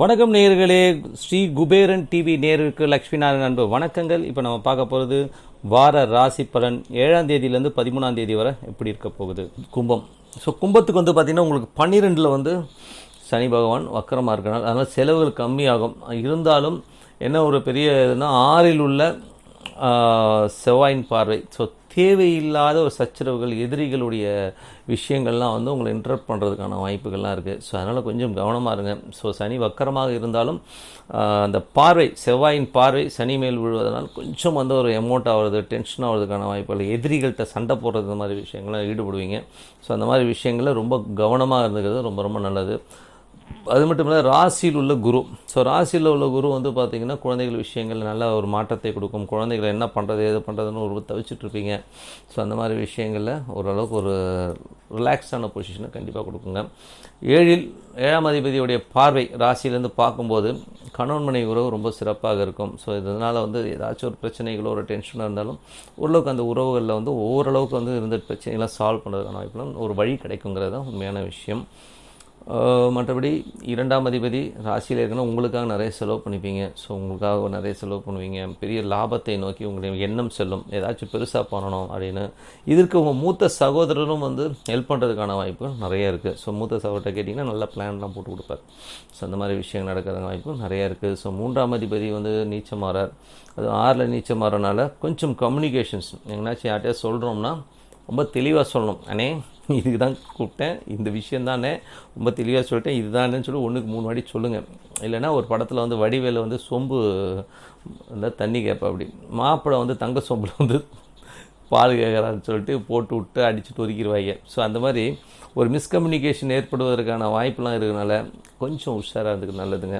வணக்கம் நேயர்களே. ஸ்ரீ குபேரன் டிவி நேருக்கு லக்ஷ்மி நாராயணன் அன்பு வணக்கங்கள். இப்போ நம்ம பார்க்க போகிறது வார ராசி பலன். ஏழாம் தேதியிலேருந்து பதிமூணாம் தேதி வரை எப்படி இருக்க போகுது? கும்பம். ஸோ கும்பத்துக்கு வந்து பார்த்திங்கன்னா உங்களுக்கு பன்னிரெண்டில் வந்து சனி பகவான் வக்கரமாக இருக்கனால அதனால் செலவுகள் கம்மியாகும். இருந்தாலும் என்ன ஒரு பெரிய இதுனா ஆறில் உள்ள செவ்வாயின் பார்வை. ஸோ தேவையில்லாத ஒரு சச்சரவுகள் எதிரிகளுடைய விஷயங்கள்லாம் வந்து உங்களை இன்டரப்ட் பண்ணுறதுக்கான வாய்ப்புகள்லாம் இருக்குது ஸோ அதனால் கொஞ்சம் கவனமாக இருங்க. ஸோ சனி வக்கரமாக இருந்தாலும் அந்த பார்வை செவ்வாயின் பார்வை சனி மேல் விழுவதனால் கொஞ்சம் வந்து ஒரு எமோட் ஆகிறது டென்ஷன் ஆகிறதுக்கான வாய்ப்புகள் எதிரிகள்கிட்ட சண்டை போடுறது இந்த மாதிரி விஷயங்கள்லாம் ஈடுபடுவீங்க. ஸோ அந்த மாதிரி விஷயங்களில் ரொம்ப கவனமாக இருந்துக்கிறது ரொம்ப ரொம்ப நல்லது. அது மட்டும் இல்லை ராசியில் உள்ள குரு. ஸோ ராசியில் உள்ள குரு வந்து பார்த்திங்கன்னா குழந்தைகள் விஷயங்கள் நல்ல ஒரு மாற்றத்தை கொடுக்கும். குழந்தைகளை என்ன பண்ணுறது எது பண்ணுறதுன்னு ஒரு தவிச்சிட்டு இருப்பீங்க ஸோ அந்த மாதிரி விஷயங்களில் ஓரளவுக்கு ஒரு ரிலாக்ஸான பொசிஷனை கண்டிப்பாக கொடுக்குங்க. ஏழில் ஏழாம் அதிபதியுடைய பார்வை ராசியிலேருந்து பார்க்கும்போது கணவன் மனைவி உறவு ரொம்ப சிறப்பாக இருக்கும். ஸோ இதனால் வந்து ஏதாச்சும் ஒரு பிரச்சனைகளோ ஒரு டென்ஷனாக இருந்தாலும் ஓரளவுக்கு அந்த உறவுகளில் வந்து ஓரளவுக்கு வந்து இருந்த பிரச்சனைகள்லாம் சால்வ் பண்ணுறதுக்கான வாய்ப்புலாம் ஒரு வழி கிடைக்குங்கிறது தான் உண்மையான விஷயம். மற்றபடி இரண்டாம் அதிபதி ராசியில் இருக்கணும் உங்களுக்காக நிறைய செலவு பண்ணிப்பீங்க. ஸோ உங்களுக்காக நிறைய செலவு பண்ணுவீங்க. பெரிய லாபத்தை நோக்கி உங்களுடைய எண்ணம் செல்லும். ஏதாச்சும் பெருசாக பண்ணணும் அப்படின்னு. இதற்கு உங்கள் மூத்த சகோதரரும் வந்து ஹெல்ப் பண்ணுறதுக்கான வாய்ப்பு நிறைய இருக்குது ஸோ மூத்த சகோதரர்கிட்ட கேட்டிங்கன்னா நல்ல பிளான்லாம் போட்டு கொடுப்பார். ஸோ அந்த மாதிரி விஷயங்கள் நடக்கிறதுக்கு வாய்ப்பு நிறைய இருக்குது ஸோ மூன்றாம் அதிபதி வந்து நீச்சமாறார். அது ஆறில் நீச்சமாறனால கொஞ்சம் கம்யூனிகேஷன்ஸ் எங்கேனாச்சும் யார்கிட்டயா சொல்கிறோம்னா ரொம்ப தெளிவாக சொல்லணும். அண்ணே இதுக்கு தான் கூப்பிட்டேன். இந்த விஷயம் தானே ரொம்ப தெளிவாக சொல்லிட்டேன். இதுதானேன்னு சொல்லி ஒன்றுக்கு மூணு வாட்டி சொல்லுங்கள் இல்லைன்னா ஒரு படத்தில் வந்து வடிவேல வந்து சொம்பு இந்த தண்ணி கேட்பா அப்படி. மாப்பிள்ளை வந்து தங்க சொம்பில் வந்து பால் கேட்குறான்னு சொல்லிட்டு போட்டு விட்டு அடிச்சுட்டு ஒதுக்கிடுவாங்க ஸோ அந்த மாதிரி ஒரு மிஸ்கம்யூனிகேஷன் ஏற்படுவதற்கான வாய்ப்பெலாம் இருக்கிறனால கொஞ்சம் உஷாராக இருந்துக்கு நல்லதுங்க.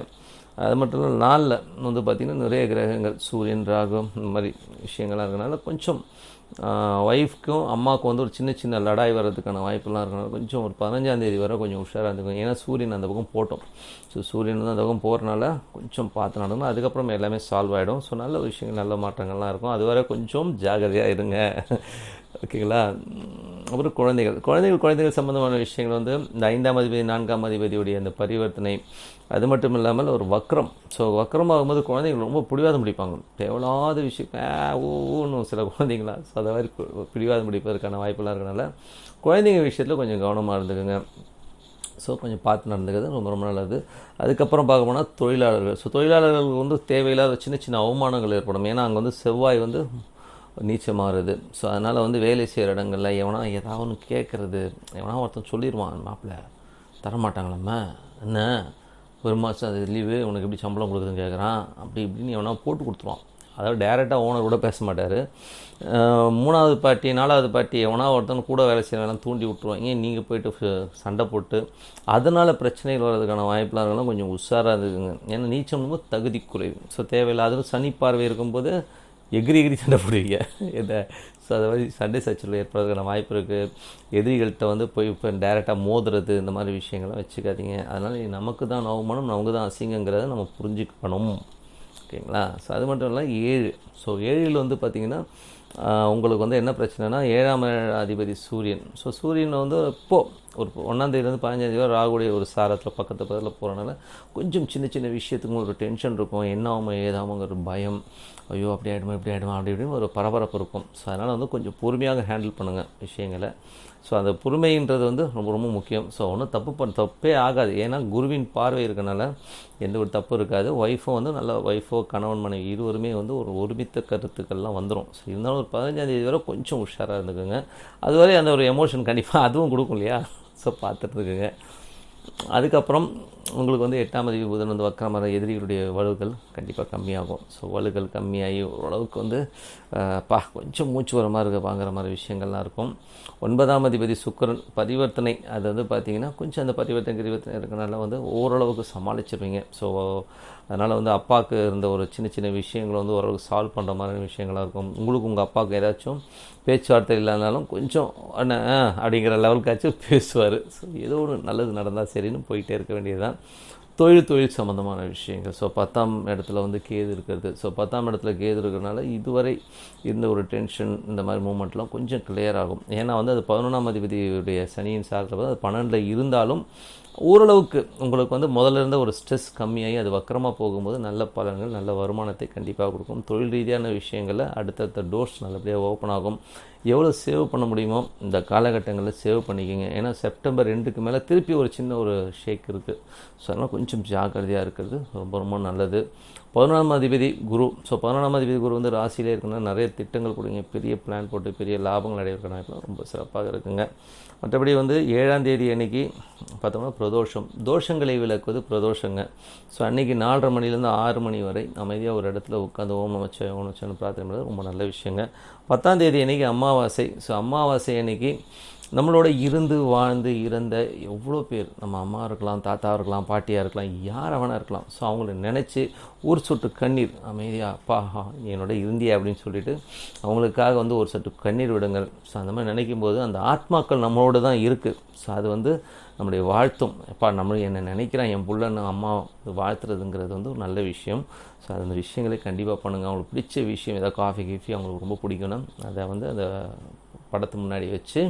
அது மட்டும் இல்லை நாளில் வந்து பார்த்திங்கன்னா நிறைய கிரகங்கள் சூரியன் ராகம் இந்த மாதிரி விஷயங்கள்லாம் இருக்கனால கொஞ்சம் ஒய்ஃப்க்கும் அம்மாவுக்கும் வந்து ஒரு சின்ன சின்ன லடாய் வர்றதுக்கான வாய்ப்புலாம் இருக்கனால கொஞ்சம் ஒரு பதினஞ்சாந்தேதி வர வரை கொஞ்சம் உஷாராக இருந்துக்கும் ஏன்னா சூரியன் அந்த பக்கம் போட்டோம். ஸோ சூரியன் வந்து அந்த பக்கம் போகிறனால கொஞ்சம் பார்த்து நடக்கணும் அதுக்கப்புறம் எல்லாமே சால்வ் ஆகிடும் ஸோ நல்ல விஷயங்கள் நல்ல மாற்றங்கள்லாம் இருக்கும். அது வரை கொஞ்சம் ஜாகிரதையாக இருங்க. ஓகேங்களா? அப்புறம் குழந்தைகள். குழந்தைகள் குழந்தைகள் சம்மந்தமான விஷயங்கள் வந்து இந்த ஐந்தாம் அதிபதி நான்காம் அதிபதியுடைய அந்த பரிவர்த்தனை. அது மட்டும் இல்லாமல் ஒரு வக்ரம். ஸோ வக்ரம் ஆகும்போது குழந்தைகள் ரொம்ப பிடிவாதம் பிடிப்பாங்க. தேவையில்லாத விஷயம். ஆ, ஊன்னு சில குழந்தைங்களா. ஸோ அதை மாதிரி பிடிவாதம் பிடிப்பதற்கான வாய்ப்பெல்லாம் இருக்கனால குழந்தைங்க விஷயத்தில் கொஞ்சம் கவனமாக இருந்துக்குங்க. ஸோ கொஞ்சம் பார்த்து நடந்துக்கிறது ரொம்ப ரொம்ப நல்லது. அதுக்கப்புறம் பார்க்க போனால் தொழிலாளர்கள். ஸோ தொழிலாளர்களுக்கு வந்து தேவையில்லாத சின்ன சின்ன அவமானங்கள் ஏற்படும். ஏன்னா அங்கே வந்து செவ்வாய் வந்து நீச்சமாகுது ஸோ அதனால் வந்து வேலை செய்கிற இடங்களில் எவனா ஏதாவது ஒன்று கேட்குறது எவனா ஒருத்தன் சொல்லிடுவான் மாப்பிள்ளை தரமாட்டாங்களாம்மா? என்ன? ஒரு மாதம் அது லீவு உனக்கு எப்படி சம்பளம் கொடுக்குதுன்னு கேட்குறான் அப்படி இப்படின்னு எவனா போட்டு கொடுத்துருவான். அதாவது டேரெக்டாக ஓனர் கூட பேச மாட்டார். மூணாவது பார்ட்டி நாலாவது பார்ட்டி எவனா ஒருத்தன் கூட வேலை செய்யலாம் தூண்டி விட்டுருவாங்க நீங்கள் போயிட்டு சண்டை போட்டு அதனால் பிரச்சனைகள் வர்றதுக்கான வாய்ப்பெலாம் இருக்கலாம் கொஞ்சம் உஷாராக இருக்குங்க ஏன்னா நீச்சம் தகுதி குறைவு. ஸோ தேவையில்லாத சனி பார்வை இருக்கும்போது எகிரி எகிரி சண்டை போடுவீங்க. இந்த ஸோ அது மாதிரி சண்டை சச்சரவு ஏற்படுறதுக்கான வாய்ப்பு இருக்குது எதிரிகள்கிட்ட வந்து போய் இப்போ டேரெக்டாக மோதுறது இந்த மாதிரி விஷயங்கள்லாம் வச்சுக்காதீங்க. அதனால் நமக்கு தான் நவமானம் நமக்கு தான் அசிங்கங்கிறத நம்ம புரிஞ்சுக்கணும். ஓகேங்களா? ஸோ அது மட்டும் இல்லை ஏழு. ஸோ ஏழில் வந்து பார்த்திங்கன்னா உங்களுக்கு வந்து என்ன பிரச்சனைனா ஏழாம் அதிபதி சூரியன். ஸோ சூரியன் வந்து இப்போது ஒரு ஒன்றாந்தேதியிலேருந்து பதினஞ்சாந்தேதி வரை ராகுடைய ஒரு சாரத்தில் பக்கத்து பக்கத்தில் போகிறனால கொஞ்சம் சின்ன சின்ன விஷயத்துக்கும் ஒரு டென்ஷன் இருக்கும். என்ன ஆகுமோ ஏதாமங்கிற ஒரு பயம். ஐயோ அப்படி ஆகிடுமா இப்படி ஆகிடுமா அப்படி இப்படின்னு ஒரு பரபரப்பு இருக்கும். ஸோ அதனால் வந்து கொஞ்சம் பொறுமையாக ஹேண்டில் பண்ணுங்கள் விஷயங்களை. ஸோ அந்த பொறுமைன்றது வந்து ரொம்ப ரொம்ப முக்கியம். ஸோ ஒன்றும் தப்பு பண்ண தப்பே ஆகாது. ஏன்னா குருவின் பார்வை இருக்கனால எந்த ஒரு தப்பு இருக்காது. ஒய்ஃபும் வந்து நல்ல ஒய்ஃபோ கணவன் மனைவி இருவருமே வந்து ஒரு ஒருமித்த கருத்துக்கள்லாம் வந்துடும் ஸோ இருந்தாலும் ஒரு பதினஞ்சாந்தேதி வரை கொஞ்சம் உஷாராக இருந்துக்குங்க. அதுவரை அந்த ஒரு எமோஷன் கண்டிப்பாக அதுவும் கொடுக்கும் இல்லையா? ஸோ பார்த்துட்டு இருக்குங்க அதுக்கப்புறம் உங்களுக்கு வந்து எட்டாம் அதிபதி புதன் வந்து வக்கரமர எதிரிகளுடைய வலுக்கள் கண்டிப்பாக கம்மியாகும். ஸோ வலுக்கள் கம்மியாகி ஓரளவுக்கு வந்து பா கொஞ்சம் மூச்சு வர மாதிரி இருக்க வாங்குற மாதிரி விஷயங்கள்லாம் இருக்கும். ஒன்பதாம் அதிபதி சுக்கிரன் பரிவர்த்தனை அது வந்து பார்த்தீங்கன்னா கொஞ்சம் அந்த பரிவர்த்தனை பரிவர்த்தனை இருக்கிறனால வந்து ஓரளவுக்கு சமாளிச்சிருவீங்க. ஸோ அதனால் வந்து அப்பாவுக்கு இருந்த ஒரு சின்ன சின்ன விஷயங்களை வந்து ஓரளவுக்கு சால்வ் பண்ணுற மாதிரியான விஷயங்களாக இருக்கும். உங்களுக்கு உங்கள் அப்பாவுக்கு ஏதாச்சும் பேச்சுவார்த்தை இல்லாதனாலும் கொஞ்சம் அண்ணா அப்படிங்கிற லெவலுக்காச்சும் பேசுவார். ஸோ ஏதோ ஒரு நல்லது நடந்தால் சரின்னு போயிட்டே இருக்க வேண்டியதுதான். தொழில் தொழில் சம்மந்தமான விஷயங்கள். ஸோ பத்தாம் இடத்துல வந்து கேது இருக்கிறது. ஸோ பத்தாம் இடத்துல கேது இருக்கிறனால இதுவரை இருந்த ஒரு டென்ஷன் இந்த மாதிரி மூமெண்ட்லாம் கொஞ்சம் கிளியர் ஆகும். ஏன்னா வந்து அது பதினொன்றாம் அதிபதியுடைய சனியின் சாரத்தில் அது பன்னெண்டில் இருந்தாலும் ஓரளவுக்கு உங்களுக்கு வந்து முதல்ல இருந்த ஒரு ஸ்ட்ரெஸ் கம்மியாகி அது வக்கரமாக போகும்போது நல்ல பலன்கள் நல்ல வருமானத்தை கண்டிப்பாக கொடுக்கும். தொழில் ரீதியான விஷயங்களில் அடுத்தடுத்த டோர்ஸ் நல்லபடியாக ஓப்பன் ஆகும். எவ்வளோ சேவ் பண்ண முடியுமோ இந்த காலகட்டங்களில் சேவ் பண்ணிக்கோங்க. ஏன்னா செப்டம்பர் ரெண்டுக்கு மேலே திருப்பி ஒரு சின்ன ஒரு ஷேக் இருக்குது ஸோ அதனால் கொஞ்சம் ஜாக்கிரதையாக இருக்கிறது ரொம்ப ரொம்ப நல்லது. பதினொன்றாம் அதிபதி குரு. ஸோ பதினொன்றாம் அதிபதி குரு வந்து ராசியிலே இருக்குன்னா நிறைய திட்டங்கள் கொடுங்க. பெரிய பிளான் போட்டு பெரிய லாபங்கள் அடையிற ரொம்ப சிறப்பாக இருக்குங்க. மற்றபடி வந்து ஏழாம் தேதி அன்னைக்கு பார்த்தோம்னா பிரதோஷம். தோஷங்களை விளக்குவது பிரதோஷங்க. ஸோ அன்னைக்கு நாலரை மணிலேருந்து ஆறு மணி வரை அமைதியாக ஒரு இடத்துல உட்காந்து ஓமம் நமச்ச ஓம் வச்சோன்னு பிரார்த்தனை பண்ணுறது ரொம்ப நல்ல விஷயங்க. பத்தாம் தேதி அன்னைக்கு அமாவாசை. ஸோ அமாவாசை அன்னைக்கு நம்மளோட இருந்து வாழ்ந்து இறந்த எவ்வளோ பேர் நம்ம அம்மா இருக்கலாம் தாத்தா இருக்கலாம் பாட்டியாக இருக்கலாம் யாரை வேணா இருக்கலாம். ஸோ அவங்கள நினச்சி ஒரு சொட்டு கண்ணீர் அமைதியாக அப்பா என்னோட இருந்தியா அப்படின்னு சொல்லிட்டு அவங்களுக்காக வந்து ஒரு சொட்டு கண்ணீர் விடுங்கள். ஸோ அந்த மாதிரி நினைக்கும் போது அந்த ஆத்மாக்கள் நம்மளோட தான் இருக்குது ஸோ அது வந்து நம்முடைய வாழ்த்தும். அப்பா நம்ம என்னை நினைக்கிறான் என் புள்ளன்னு அம்மா வாழ்த்துறதுங்கிறது வந்து ஒரு நல்ல விஷயம். ஸோ அந்த விஷயங்களை கண்டிப்பாக பண்ணுங்கள் அவங்களுக்கு பிடிச்ச விஷயம் ஏதாவது காஃபி கீஃபி அவங்களுக்கு ரொம்ப பிடிக்கணும் அதை வந்து அந்த படத்து முன்னாடி வச்சு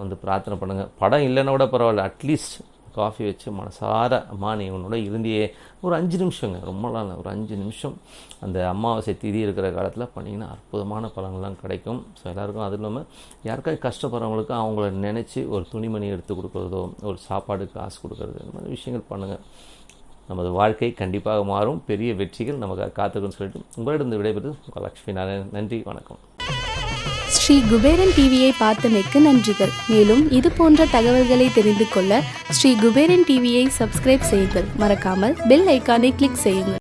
வந்து பிரார்த்தனை பண்ணுங்கள் படம் இல்லைன்னா கூட பரவாயில்ல. அட்லீஸ்ட் காஃபி வச்சு மனசார அம்மா நீ உன்னோட இருந்தியே. ஒரு அஞ்சு நிமிஷங்க. ரொம்ப நாள் ஒரு அஞ்சு நிமிஷம். அந்த அமாவாசை திதி இருக்கிற காலத்தில் பண்ணிங்கன்னா அற்புதமான பலன்கள்லாம் கிடைக்கும். ஸோ எல்லாருக்கும் அது இல்லாமல் யாருக்காவது கஷ்டப்படுறவங்களுக்கு அவங்கள நினச்சி ஒரு துணிமணி எடுத்து கொடுக்குறதோ ஒரு சாப்பாடு காசு கொடுக்குறது இந்த மாதிரி விஷயங்கள் பண்ணுங்கள் நமது வாழ்க்கை கண்டிப்பாக மாறும். பெரிய வெற்றிகள் நமக்கு காத்துக்கணும்னு சொல்லிட்டு உங்களிடம் விடைபெறுது உங்கள் லக்ஷ்மி நாராயணன். நன்றி. வணக்கம். ஸ்ரீ குபேரன் டிவியை பார்த்தமைக்கு நன்றிகள். மேலும் இது போன்ற தகவல்களை தெரிந்து கொள்ள ஸ்ரீ குபேரன் டிவியை சப்ஸ்கிரைப் செய்யுங்கள். மறக்காமல் பெல் ஐக்கானை கிளிக் செய்யுங்கள்.